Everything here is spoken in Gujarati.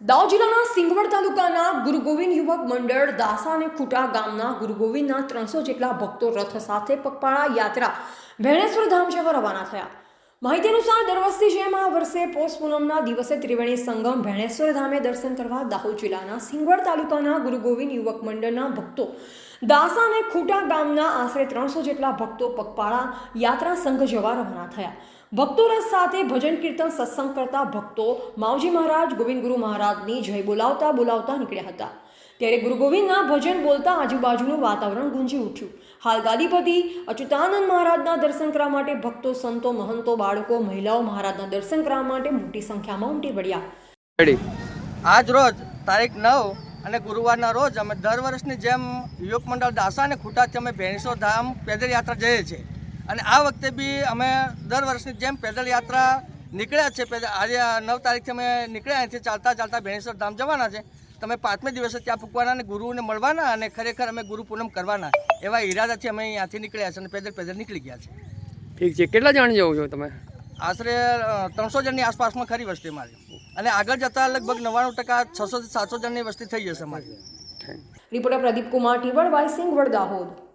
દાહોદ જિલ્લાના સિંગવડ તાલુકાના ગુરુ ગોવિંદ યુવક મંડળ દાસા અને ખૂટા ગામના ગુરુ ગોવિંદના ત્રણસો જેટલા ભક્તો રથ સાથે પગપાળા યાત્રા ભેણેશ્વર ધામ જવા રવાના થયા. માહિતી અનુસાર દર વર્ષની જેમ આ વર્ષે પોષ પૂનમના દિવસે ત્રિવેણી સંગમ ભેણેશ્વર ધામે દર્શન કરવા દાહોદ જિલ્લાના સિંગવડ તાલુકાના ગુરુ ગોવિંદ યુવક મંડળના ભક્તો દાસા અને ખૂટા ગામના આશરે ત્રણસો જેટલા ભક્તો પગપાળા યાત્રા સંઘ જવા રવાના થયા. ભક્તો રસ સાથે ભજન કીર્તન સત્સંગ કરતા ભક્તો માવજી મહારાજ, ગોવિંદ ગુરુ મહારાજની જય બોલાવતા બોલાવતા નીકળ્યા હતા. ત્યારે ગુરુ ગોવિંદના ભજન બોલતા આજુબાજુનું વાતાવરણ ગુંજી ઉઠ્યું. હાલ ગાદીપતિ અચ્યુતાનંદ મહારાજના દર્શન કરવા માટે ભક્તો, સંતો, મહંતો, બાળકો, મહિલાઓ મહારાજના દર્શન કરવા માટે મોટી સંખ્યામાં ઉમટી પડ્યા. આજ રોજ તારીખ નવ અને ગુરુવારના રોજ અમે દર વર્ષની જેમ યુવક મંડળ દાસા અને ખૂટાથી અમે ભેણેશ્વર ધામ પેદલ યાત્રા જઈએ છીએ. અને આ વખતે બી અમે દર વર્ષની જેમ પેદલ યાત્રા નીકળ્યા છે આજે નવ તારીખથી અમે નીકળ્યા અહીંથી ચાલતા ચાલતા ભેણેશ્વર ધામ જવાના છે. તમે પાંચમે દિવસે ત્યાં ફૂકવાના અને ગુરુને મળવાના અને ખરેખર અમે ગુરુ પૂનમ કરવાના એવા ઈરાદાથી અમે અહીંયાથી નીકળ્યા છે અને પેદલ પેદલ નીકળી ગયા છે ઠીક છે. કેટલા જણ જવું છો તમે? આશરે ત્રણસો જણની આસપાસમાં ખરી વસ્તી મારી અને આગળ જતાં લગભગ નવ્વાણું ટકા, છસો થી સાતસો જણની વસ્તી થઈ જશે મારી રિપોર્ટર પ્રદીપ કુમાર ટીવડ વાય સિંગવડ દાહોદ